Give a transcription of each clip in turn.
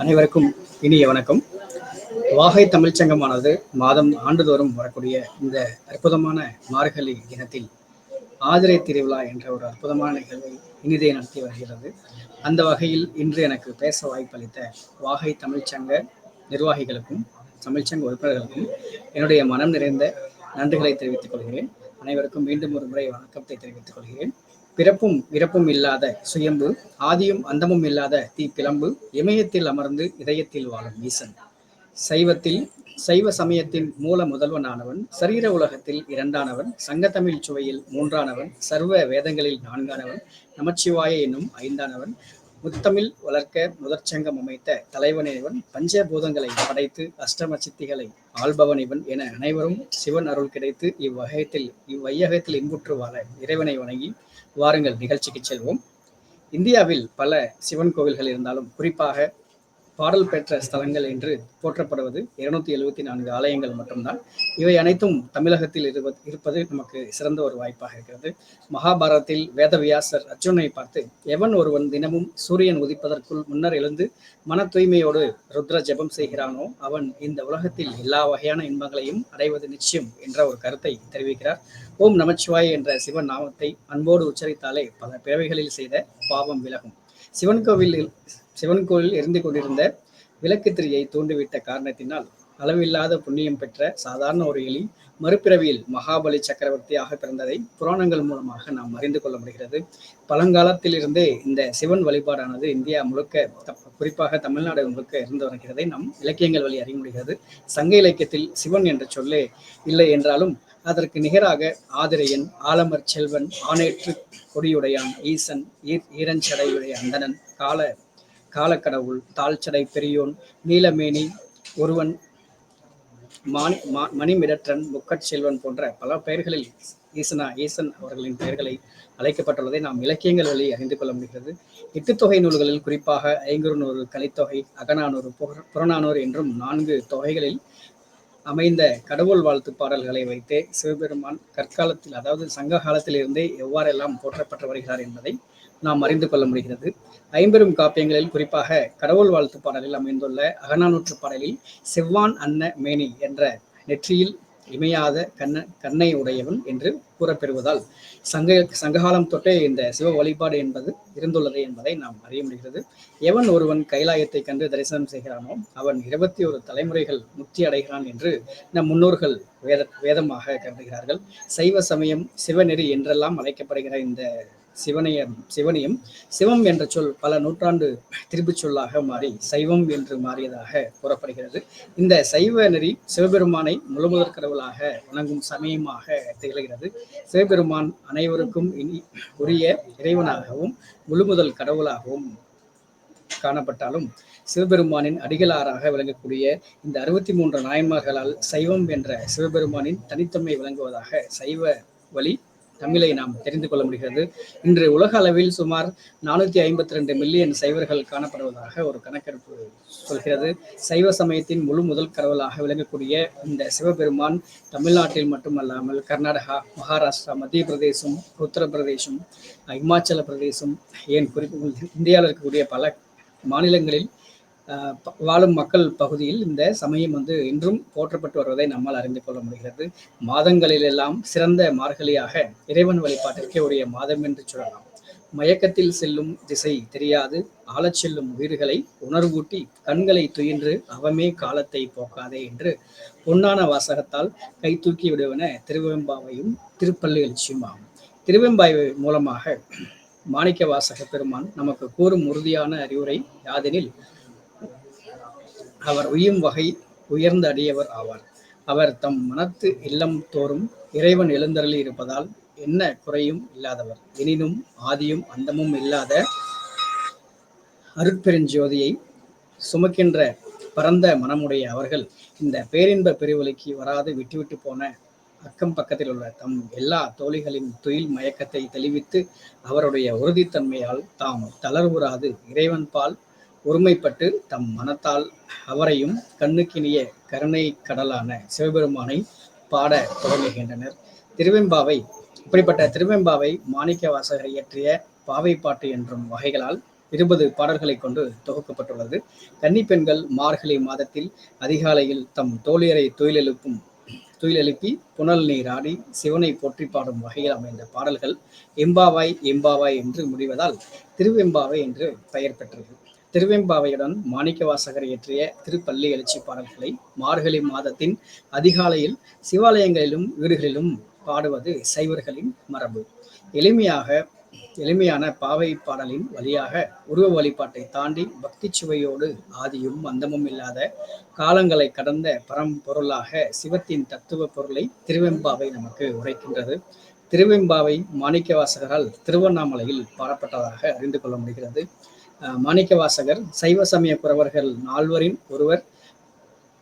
அனைவருக்கும் இனிய வணக்கம். வாகை தமிழ்ச்சங்கமானது மாதம் ஆண்டுதோறும் வரக்கூடிய இந்த அற்புதமான மார்கழி தினத்தில் ஆதிரை திருவிழா என்ற ஒரு அற்புதமான நிகழ்வை இனிதே நடத்தி வருகிறது. அந்த வகையில் இன்று எனக்கு பேச வாய்ப்பளித்த வாகை தமிழ்ச்சங்க நிர்வாகிகளுக்கும் தமிழ்ச்சங்க உறுப்பினர்களுக்கும் என்னுடைய மனம் நிறைந்த நன்றிகளை தெரிவித்துக் கொள்கிறேன். அனைவருக்கும் மீண்டும் ஒரு முறை வணக்கத்தை தெரிவித்துக் கொள்கிறேன். பிறப்பும் இறப்பும் இல்லாத சுயம்பு ஆதியும் அந்தமும் இல்லாத தீ பிளம்பு இமயத்தில் அமர்ந்து இதயத்தில் வாழும் ஈசன். சைவத்தில் சைவ சமயத்தின் மூல முதல்வனானவன் சரீர உலகத்தில் இரண்டானவன் சங்கத்தமிழ் சுவையில் மூன்றானவன் சர்வ வேதங்களில் நான்கானவன் நமச்சிவாய என்னும் ஐந்தானவன் முத்தமிழ் வளர்க்க முதற்சங்கம் அமைத்த தலைவனிவன் பஞ்சபூதங்களை படைத்து அஷ்டம சித்திகளை ஆள்பவன் இவன் என அனைவரும் சிவன் அருள் கிடைத்து இவ்வகையத்தில் இவ்வையகத்தில் இன்புற்று வாழ இறைவனை வணங்கி வாருங்கள் நிகழ்ச்சிக்கு செல்வோம். இந்தியாவில் பல சிவன் கோவில்கள் இருந்தாலும் குறிப்பாக பாடல் பெற்ற ஸ்தலங்கள் என்று போற்றப்படுவது இருநூத்தி எழுபத்தி நான்கு ஆலயங்கள் மட்டும்தான். இவை அனைத்தும் தமிழகத்தில் இருப்பது நமக்கு சிறந்த ஒரு வாய்ப்பாக இருக்கிறது. மகாபாரதத்தில் வேதவியாசர் அர்ஜுனை பார்த்து எவன் ஒருவன் தினமும் சூரியன் உதிப்பதற்குள் முன்னர் எழுந்து மன தூய்மையோடு ருத்ர ஜெபம் செய்கிறானோ அவன் இந்த உலகத்தில் எல்லா வகையான இன்பங்களையும் அடைவது நிச்சயம் என்ற ஒரு கருத்தை தெரிவிக்கிறார். ஓம் நமச்சிவாய் என்ற சிவன் நாமத்தை அன்போடு உச்சரித்தாலே பல பிறவைகளில் செய்த பாவம் விலகும். சிவன் கோவிலில் சிவன் கோயில் எரிந்து கொண்டிருந்த விளக்கு திரியை தூண்டிவிட்ட காரணத்தினால் அளவில்லாத புண்ணியம் பெற்ற சாதாரண ஒரு எலி மறுபிறவியில் மகாபலி சக்கரவர்த்தியாக பிறந்ததை புராணங்கள் மூலமாக நாம் அறிந்து கொள்ள முடிகிறது. பழங்காலத்திலிருந்தே இந்த சிவன் வழிபாடானது இந்தியா முழுக்க குறிப்பாக தமிழ்நாடு முழுக்க இருந்து வருகிறதை நாம் இலக்கியங்கள் வழி அறிய முடிகிறது. சங்க இலக்கியத்தில் சிவன் என்ற சொல்லே இல்லை என்றாலும் அதற்கு நிகராக ஆதிரையன் ஆலமர் செல்வன் ஆனேற்று கொடியுடையான் ஈசன் ஈர் ஈரஞ்சடையுடைய அந்தணன் கால காலக்கடவுள் தாழ்ச்சடை பெரியோன் நீலமேனி ஒருவன் மாணி மணிமிடற்றன் முக்கட் செல்வன் போன்ற பல பெயர்களில் ஈசனா ஈசன் அவர்களின் பெயர்களை அழைக்கப்பட்டுள்ளதை நாம் இலக்கியங்கள் வழி அறிந்து கொள்ள முடிகிறது. இட்டுத்தொகை நூல்களில் குறிப்பாக ஐங்குறுநூறு கலித்தொகை அகநானூறு புறநானூறு என்றும் நான்கு தொகைகளில் அமைந்த கடவுள் வாழ்த்து பாடல்களை வைத்தே சிவபெருமான் கற்காலத்தில் அதாவது சங்க காலத்திலிருந்தே எவ்வாறெல்லாம் போற்றப்பட்டு வருகிறார் என்பதை நாம் அறிந்து கொள்ள முடிகிறது. ஐம்பெரும் காப்பியங்களில் குறிப்பாக கடவுள் வாழ்த்து பாடலில் அமைந்துள்ள அகநானூற்று பாடலில் செவ்வான் அன்ன மேனி என்ற நெற்றியில் இமையாத கண்ண கண்ணை உடையவன் என்று கூறப்பெறுவதால் சங்க சங்ககாலம் தொட்டே இந்த சிவ வழிபாடு என்பது இருந்துள்ளது என்பதை நாம் அறிய முடிகிறது. எவன் ஒருவன் கைலாயத்தை கண்டு தரிசனம் செய்கிறானோ அவன் இருபத்தி ஒரு தலைமுறைகள் முக்தி அடைகிறான் என்று நம் முன்னோர்கள் வேத வேதமாக கருதுகிறார்கள். சைவ சமயம் சிவநெறி என்றெல்லாம் அழைக்கப்படுகிற இந்த சிவனையம் சிவனையும் சிவம் என்ற சொல் பல நூற்றாண்டு திருப்புச் சொல்லாக மாறி சைவம் என்று மாறியதாக கூறப்படுகிறது. இந்த சைவ நெறி சிவபெருமானை முழுமுதற் கடவுளாக வணங்கும் சமயமாக திகழ்கிறது. சிவபெருமான் அனைவருக்கும் இனி உரிய இறைவனாகவும் முழுமுதல் கடவுளாகவும் காணப்பட்டாலும் சிவபெருமானின் அடிகளாராக விளங்கக்கூடிய இந்த அறுபத்தி மூன்று நாயன்மார்களால் சைவம் என்ற சிவபெருமானின் தனித்தன்மை விளங்குவதாக சைவ வழி தமிழை நாம் தெரிந்து கொள்ள முடிகிறது. இன்று உலக அளவில் சுமார் நானூத்தி ஐம்பத்தி ரெண்டு மில்லியன் சைவர்கள் காணப்படுவதாக ஒரு கணக்கெடுப்பு சொல்கிறது. சைவ சமயத்தின் முழு முதல் கடவுளாக விளங்கக்கூடிய இந்த சிவபெருமான் தமிழ்நாட்டில் மட்டுமல்லாமல் கர்நாடகா மகாராஷ்டிரா மத்திய பிரதேசம் உத்தரப்பிரதேசம் இமாச்சல பிரதேசம் ஏன் குறிப்பு இந்தியாவில் இருக்கக்கூடிய பல மாநிலங்களில் வாழும் மக்கள் பகுதியில் இந்த சமயம் வந்து இன்றும் போற்றப்பட்டு வருவதை நம்மால் அறிந்து கொள்ள முடிகிறது. மாதங்களிலெல்லாம் சிறந்த மார்கழியாக இறைவன் வழிபாட்டிற்கே உரிய மாதம் என்று சொல்லலாம். மயக்கத்தில் செல்லும் திசை தெரியாது. ஆளச் செல்லும் உயிர்களை உணர்வூட்டி கண்களை துயின்று அவமே காலத்தை போக்காதே என்று பொன்னான வாசகத்தால் கை தூக்கி விடுவன திருவெம்பாவையும் திருப்பள்ளி எழுச்சியும் ஆகும் திருவெம்பாய் மூலமாக மாணிக்க வாசக பெருமான் நமக்கு கூறும் உறுதியான அறிவுரை யாதெனில் அவர் உயும் வகை உயர்ந்த அடியவர் ஆவார். அவர் தம் மனத்து இல்லம் தோறும் இறைவன் எழுந்தருளி இருப்பதால் என்ன குறையும் இல்லாதவர். எனினும் ஆதியும் அந்தமும் இல்லாத அருட்பெருஞ்சோதியை சுமக்கின்ற பரந்த மனமுடைய அவர்கள் இந்த பேரின்ப பெருவலிக்கு வராது விட்டுவிட்டு போன அக்கம் பக்கத்தில் உள்ள தம் எல்லா தோழிகளின் துயில் மயக்கத்தை தெளிவித்து அவருடைய உறுதித்தன்மையால் தாம் தளர்வுறாது இறைவன் பால் ஒருமைப்பட்டு தம் மனத்தால் அவரையும் கண்ணுக்கினிய கருணை கடலான சிவபெருமானை பாட தொடங்குகின்றனர் திருவெம்பாவை இப்படிப்பட்ட திருவெம்பாவை மாணிக்க வாசகர் இயற்றிய பாவை பாட்டு என்றும் வகைகளால் இருபது பாடல்களை கொண்டு தொகுக்கப்பட்டுள்ளது. கன்னி பெண்கள் மார்கழி மாதத்தில் அதிகாலையில் தம் தோழியரை தொழிலெழுப்பும் துயிலெழுப்பி புனல் நீராடி சிவனை போற்றி பாடும் வகையில் அமைந்த பாடல்கள் எம்பாவாய் எம்பாவாய் என்று முடிவதால் திருவெம்பாவை என்று பெயர் பெற்றது. திருவெம்பாவையுடன் மாணிக்கவாசகர் இயற்றிய திருப்பள்ளி எழுச்சி பாடல்களை மார்கழி மாதத்தின் அதிகாலையில் சிவாலயங்களிலும் வீடுகளிலும் பாடுவது சைவர்களின் மரபு. எளிமையாக எளிமையான பாவை பாடலின் வழியாக உருவ வழிபாட்டை தாண்டி பக்தி சுவையோடு ஆதியும் அந்தமும் இல்லாத காலங்களை கடந்த பரம்பொருளாக சிவத்தின் தத்துவ பொருளை திருவெம்பாவை நமக்கு உரைக்கின்றது. திருவெம்பாவை மாணிக்கவாசகரால் திருவண்ணாமலையில் பாடப்பட்டதாக அறிந்து கொள்ள முடிகிறது. மாணிக்கவாசகர் சைவ சமய புறவர்கள் நால்வரின் ஒருவர்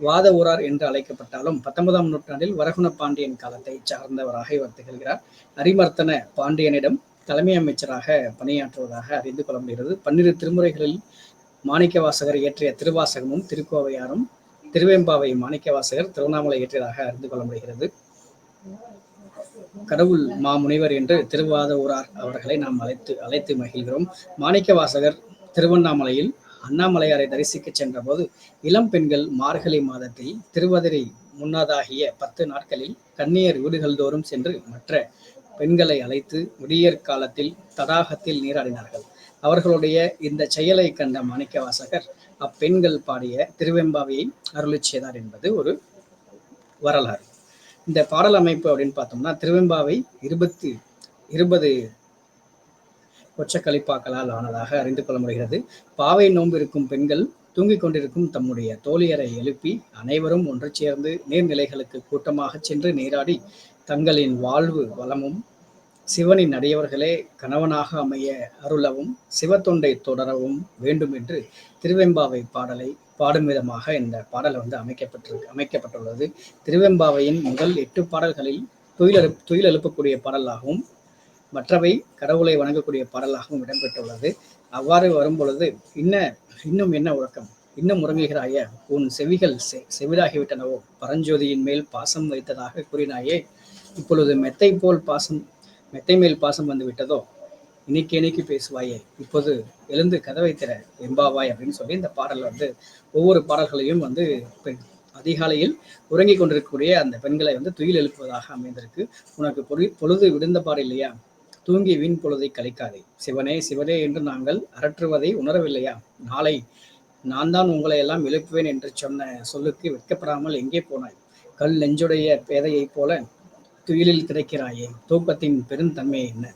வாத ஊரார் என்று அழைக்கப்பட்டாலும் பத்தொன்பதாம் நூற்றாண்டில் வரகுண பாண்டியன் காலத்தை சார்ந்தவராக இவர் திகழ்கிறார். அரிமர்த்தன பாண்டியனிடம் தலைமை அமைச்சராக பணியாற்றுவதாக அறிந்து கொள்ள முடிகிறது. பன்னிரு திருமுறைகளில் மாணிக்கவாசகர் இயற்றிய திருவாசகமும் திருக்கோவையாரும் திருவெம்பாவை மாணிக்கவாசகர் திருவண்ணாமலை இயற்றியதாக அறிந்து கொள்ள முடிகிறது. கடவுள் மாமுனிவர் என்று திருவாத ஊரார் அவர்களை நாம் அழைத்து அழைத்து மகிழ்கிறோம். மாணிக்கவாசகர் திருவண்ணாமலையில் அண்ணாமலையாரை தரிசிக்க சென்றபோது இளம் பெண்கள் மார்கழி மாதத்தில் திருவதிரை முன்னதாகிய பத்து நாட்களில் கன்னியர் வீடுகள் தோறும் சென்று மற்ற பெண்களை அழைத்து விடியற் காலத்தில் தடாகத்தில் நீராடினார்கள். அவர்களுடைய இந்த செயலை கண்ட மாணிக்கவாசகர் அப்பெண்கள் பாடிய திருவெம்பாவையை அருளி செய்தார் என்பது ஒரு வரலாறு. இந்த பாடல் அமைப்பு அப்படின்னு பார்த்தோம்னா திருவெம்பாவை இருபத்தி இருபது கொச்சக்கழிப்பாக்களால் ஆனதாக அறிந்து கொள்ள முடிகிறது. பாவை நோன்பு இருக்கும் பெண்கள் தூங்கிக் கொண்டிருக்கும் தம்முடைய தோழியரை எழுப்பி அனைவரும் ஒன்று சேர்ந்து நீர்நிலைகளுக்கு கூட்டமாக சென்று நீராடி தங்களின் வாழ்வு வளமும் சிவனின் அடியவர்களே கணவனாக அமைய அருளவும் சிவத்தொண்டை தொடரவும் வேண்டும் என்று திருவெம்பாவை பாடலை பாடும் விதமாக இந்த பாடல் வந்து அமைக்கப்பட்டிருக்கு அமைக்கப்பட்டுள்ளது. திருவெம்பாவையின் முதல் எட்டு பாடல்களில் துயில் துயில் எழுப்பக்கூடிய பாடலாகவும் மற்றவை கடவுளை வணங்கக்கூடிய பாடலாகவும் இடம்பெற்றுள்ளது. அவ்வாறு வரும் பொழுது இன்ன இன்னும் என்ன உறக்கம்? இன்னும் உறங்குகிறாய? உன் செவிகள் செ செவிடாகிவிட்டனவோ பரஞ்சோதியின் மேல் பாசம் வைத்ததாக கூறினாயே. இப்பொழுது மெத்தை போல் பாசம் மெத்தை மேல் பாசம் வந்து விட்டதோ? இன்னைக்கு இன்னைக்கு பேசுவாயே? இப்போது எழுந்து கதவை திற எம்பாவாய் அப்படின்னு சொல்லி இந்த பாடல் வந்து ஒவ்வொரு பாடல்களையும் வந்து அதிகாலையில் உறங்கி கொண்டிருக்கக்கூடிய அந்த பெண்களை வந்து துயில் எழுப்புவதாக அமைந்திருக்கு. உனக்கு பொழுது விடுந்த பாடு இல்லையா? தூங்கி வீண் பொழுதை கழிக்காதே. சிவனே சிவனே என்று நாங்கள் அரற்றுவதை உணரவில்லையா? நாளை நான் தான் உங்களை எல்லாம் எழுப்புவேன் என்று சொன்ன சொல்லுக்கு வெட்கப்படாமல் எங்கே போனாய்? கல் நெஞ்சுடைய பேதையைப் போல துயிலில் கிடைக்கிறாயே. தூக்கத்தின் பெருந்தன்மை என்ன?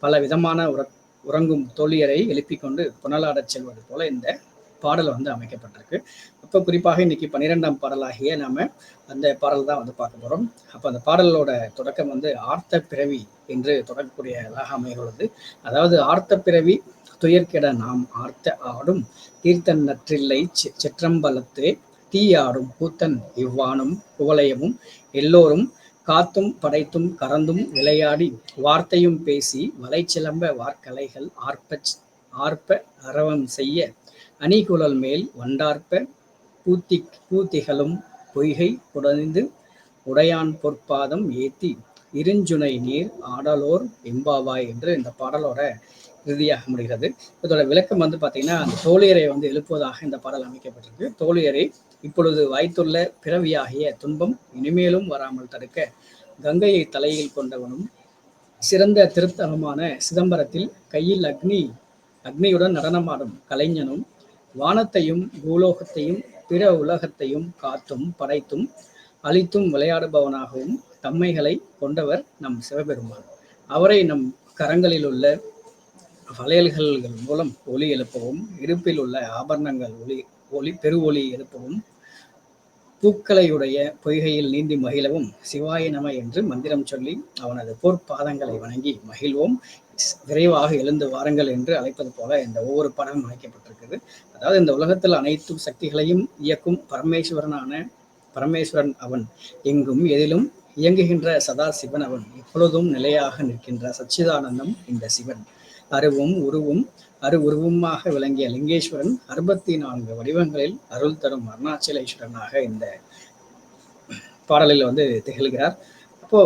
பல விதமான உற உறங்கும் தோழியரை எழுப்பிக்கொண்டு புனலாடச் செல்வது போல இந்த பாடல் வந்து அமைக்கப்பட்டிருக்கு. அப்போ குறிப்பாக இன்னைக்கு பன்னிரெண்டாம் பாடலாகிய நாம அந்த பாடல் தான் வந்து பார்க்க போறோம். அப்போ அந்த பாடலோட தொடக்கம் வந்து ஆர்த்த பிறவி என்று தொடங்கக்கூடியதாக அமைகிறது. அதாவது ஆர்த்த பிறவி துயர்கெட நாம் ஆர்த்த ஆடும் தீர்த்தன் நற்றில்லை சிற்றம்பலத்து தீயாடும் கூத்தன் இவ்வானும் குவலயமும் எல்லோரும் காத்தும் படைத்தும் கறந்தும் விளையாடி வார்த்தையும் பேசி வலைச்சிலம்ப வார்க்கலைகள் ஆர்ப்ப ஆர்ப்ப அரவம் செய்ய அணிகுழல் மேல் வண்டார்ப்ப பூத்தி பூத்திகளும் பொய்கை குடந்து உடையான் பொற்பாதம் ஏத்தி இருஞ்சுனை நீர் ஆடலோர் எம்பாவாய் என்று இந்த பாடலோட இறுதியாக முடிகிறது. இதோட விளக்கம் வந்து பார்த்தீங்கன்னா அந்த தோழியரை வந்து எழுப்புவதாக இந்த பாடல் அமைக்கப்பட்டிருக்கு. தோழியரை இப்பொழுது வாய்த்துள்ள பிறவியாகிய துன்பம் இனிமேலும் வராமல் தடுக்க கங்கையை தலையில் கொண்டவனும் சிறந்த திருத்தலமான சிதம்பரத்தில் கையில் அக்னி அக்னியுடன் நடனமாடும் கலைஞனும் வானத்தையும் பூலோகத்தையும் பிற உலகத்தையும் காத்தும் படைத்தும் அழித்தும் விளையாடுபவனாகவும் தம்மைகளை கொண்டவர் நம் சிவபெருமான். அவரை நம் கரங்களில் உள்ள வளையல்கள் மூலம் ஒளி எழுப்பவும் இடுப்பில் உள்ள ஆபரணங்கள் ஒளி ஒளி பெரு ஒளி எழுப்பவும் பூக்களையுடைய பொய்கையில் நீந்தி மகிழவும் சிவாய நம என்று மந்திரம் சொல்லி அவனது பொற்பாதங்களை வணங்கி மகிழ்வோம். விரைவாக எழுந்து வாருங்கள் என்று அழைப்பது போல இந்த ஒவ்வொரு படமும் அழைக்கப்பட்டிருக்குது அதாவது இந்த உலகத்தில் அனைத்து சக்திகளையும் இயக்கும் பரமேஸ்வரனான பரமேஸ்வரன் அவன். எங்கும் எதிலும் இயங்குகின்ற சதா சிவன் அவன். எப்பொழுதும் நிலையாக நிற்கின்ற சச்சிதானந்தம் இந்த சிவன். அருவும் உருவும் அரு உருவமாக விளங்கிய லிங்கேஸ்வரன் அறுபத்தி நான்கு வடிவங்களில் அருள் தரும் அருணாச்சலேஸ்வரனாக இந்த பாடலில் வந்து திகழ்கிறார். அப்போ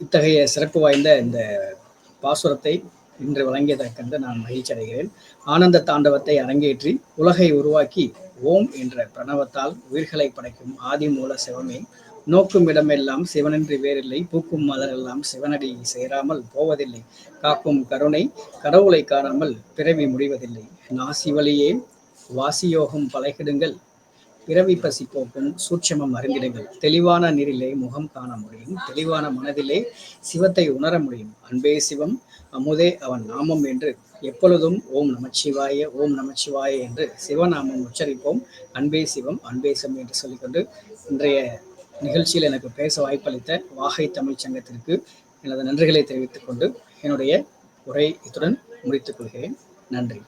இத்தகைய சிறப்பு வாய்ந்த இந்த பாசுரத்தை இன்று வழங்கியதைக் கண்டு நான் மகிழ்ச்சி அடைகிறேன். ஆனந்த தாண்டவத்தை அரங்கேற்றி உலகை உருவாக்கி ஓம் என்ற பிரணவத்தால் உயிர்களை படைக்கும் ஆதிமூல சிவமே. நோக்கும் இடமெல்லாம் சிவனின்றி வேறில்லை பூக்கும் மலரெல்லாம் சிவனடி சேராமல் போவதில்லை. காக்கும் கருணை கடவுளை காணாமல் பிறவி முடிவதில்லை. நாசி வழியே வாசியோகம் பழகிடுங்கள் பிறவி பசி போக்கும் சூட்சமம் அறிந்திடுங்கள் தெளிவான நீரிலே முகம் காண முடியும். தெளிவான மனதிலே சிவத்தை உணர முடியும். அன்பே சிவம் அமுதே அவன் நாமம் என்று எப்பொழுதும் ஓம் நமச்சிவாய ஓம் நமச்சிவாய என்று சிவநாமம் உச்சரிப்போம். அன்பே சிவம் அன்பே சிவம் என்று சொல்லிக்கொண்டு இன்றைய நிகழ்ச்சியில் எனக்கு பேச வாய்ப்பளித்த வாகை தமிழ் சங்கத்திற்கு எனது நன்றிகளை தெரிவித்துக் கொண்டு என்னுடைய உரை இத்துடன் முடித்துக் கொள்கிறேன். நன்றி.